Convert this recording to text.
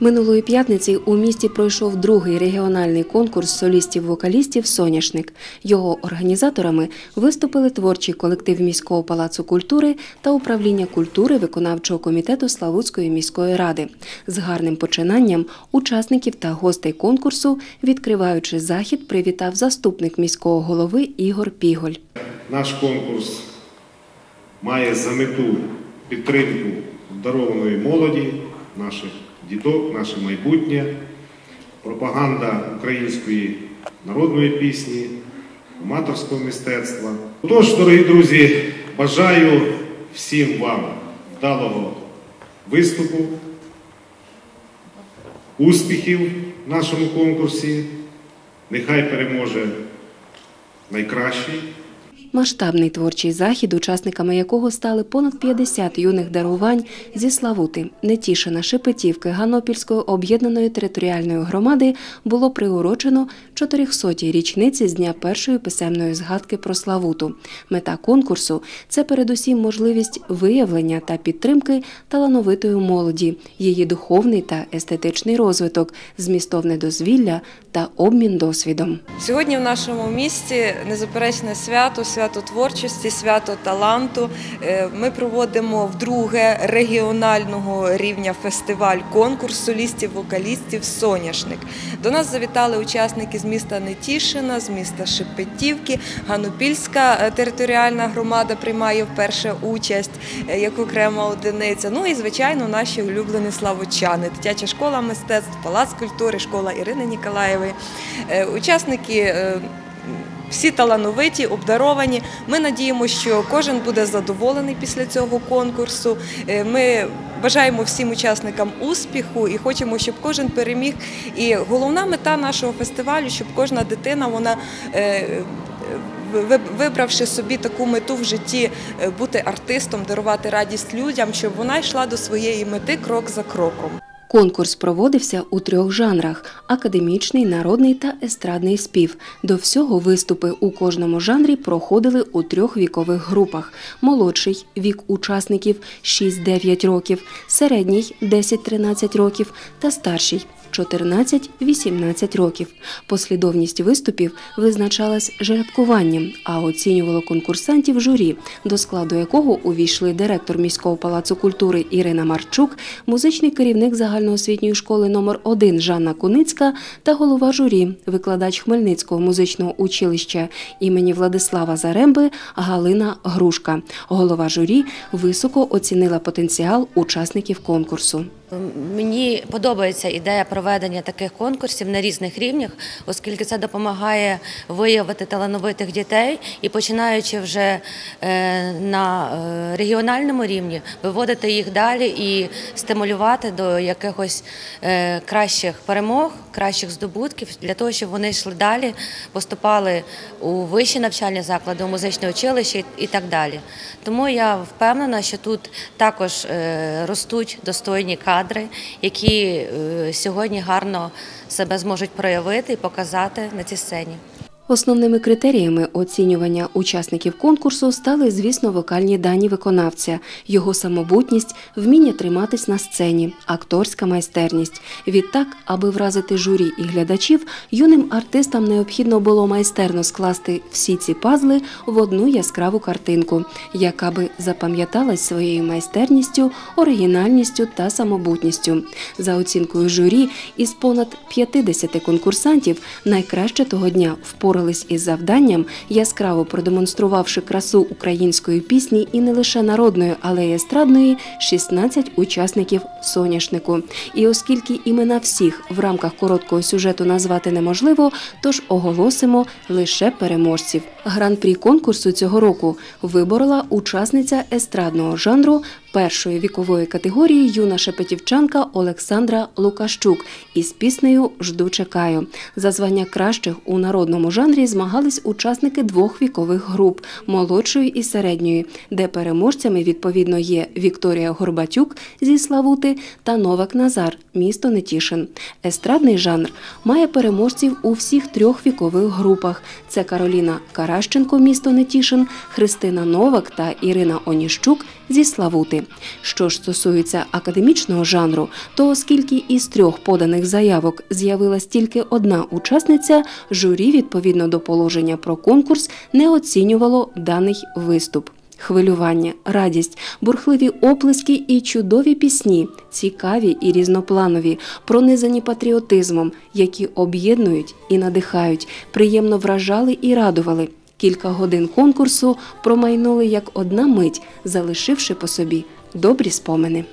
Минулої п'ятниці у місті пройшов другий регіональний конкурс солістів-вокалістів Соняшник. Його організаторами виступили творчий колектив міського палацу культури та управління культури виконавчого комітету Славутської міської ради. З гарним починанням учасників та гостей конкурсу, відкриваючи захід, привітав заступник міського голови Ігор Піголь. Наш конкурс має за мету підтримку обдарованої молоді, наших діток, наше майбутнє, пропаганда української народної пісні, аматорського мистецтва. Тож, дорогі друзі, бажаю всім вам вдалого виступу, успіхів в нашому конкурсі. Нехай переможе найкращий. Масштабний творчий захід, учасниками якого стали понад 50 юних дарувань зі Славути, Нетішина, Шепетівки, Ганопільської об'єднаної територіальної громади було приурочено 400-й річниці з дня першої писемної згадки про Славуту. Мета конкурсу це передусім можливість виявлення та підтримки талановитої молоді, її духовний та естетичний розвиток, змістовне дозвілля та обмін досвідом. Сьогодні в нашому місті незаперечне свято, свято творчості, свято таланту. Е, Ми проводимо вдруге регіонального рівня фестиваль конкурс солістів, вокалістів Соняшник. До нас завітали учасники з міста Нетішина, з міста Шепетівки, Ганопільська е, територіальна громада приймає вперше участь е, як окрема одиниця. Ну і звичайно, наші улюблені славучани, дитяча школа мистецтв, палац культури, школа Ірини Ніколаєвої. Учасники всі талановиті, обдаровані. Ми надіємося, що кожен буде задоволений після цього конкурсу. Е, Ми бажаємо всім учасникам успіху і хочемо, щоб кожен переміг. І головна мета нашого фестивалю, щоб кожна дитина вона. е, Вибравши собі таку мету в житті е, бути артистом, дарувати радість людям, щоб вона йшла до своєї мети крок за кроком. Конкурс проводився у трьох жанрах: академічний, народний та естрадний спів. До всього виступи у кожному жанрі проходили у трьох вікових групах: молодший вік учасників 6-9 років, середній 10-13 років та старший 14-18 років. Послідовність виступів визначалась жеребкуванням, а оцінювало конкурсантів журі, до складу якого увійшли директор міського палацу культури Ірина Марчук, музичний керівник загальноосвітньої школи номер 1 Жанна Куницька та голова журі, викладач Хмельницького музичного училища імені Владислава Заремби Галина Грушка. Голова журі високо оцінила потенціал учасників конкурсу. Мені подобається ідея проведення таких конкурсів на різних рівнях, оскільки це допомагає виявити талановитих дітей і починаючи вже е, на е, регіональному рівні, виводити їх далі і стимулювати до якихось е, кращих перемог, кращих здобутків для того, щоб вони йшли далі, поступали у вищі навчальні заклади, у музичне училище і так далі. Тому я впевнена, що тут також ростуть достойні кадри, які е, сьогодні гарно себе зможуть проявити і показати на цій сцені. Основними критеріями оцінювання учасників конкурсу стали, звісно, вокальні дані виконавця, його самобутність, вміння триматись на сцені, акторська майстерність. Відтак, аби вразити журі і глядачів, юним артистам необхідно було майстерно скласти всі ці пазли в одну яскраву картинку, яка би запам'яталась своєю майстерністю, оригінальністю та самобутністю. За оцінкою журі, із понад 50 конкурсантів найкраще того дня впоралися із завданням, яскраво продемонструвавши красу української пісні і не лише народної, але й естрадної, 16 учасників соняшнику. І оскільки імена всіх в рамках короткого сюжету назвати неможливо, тож оголосимо лише переможців. Гран-прі конкурсу цього року виборола учасниця естрадного жанру першої вікової категорії юна шепетівчанка Олександра Лукащук із піснею Жду чекаю. За звання кращих у народному жанрі змагались учасники двох вікових груп молодшої і середньої, де переможцями відповідно є Вікторія Горбатюк зі Славути та Новак Назар, місто Нетішин. Естрадний жанр має переможців у всіх трьох вікових групах: це Кароліна Каращенко, місто Нетішин, Христина Новак та Ірина Оніщук, зі Славути. Що ж стосується академічного жанру, то оскільки із трьох поданих заявок з'явилась тільки одна учасниця, журі відповідно до положення про конкурс не оцінювало даний виступ. Хвилювання, радість, бурхливі оплески і чудові пісні, цікаві і різнопланові, пронизані патріотизмом, які об'єднують і надихають, приємно вражали і радували. Кілька годин конкурсу промайнули як одна мить, залишивши по собі добрі спомини.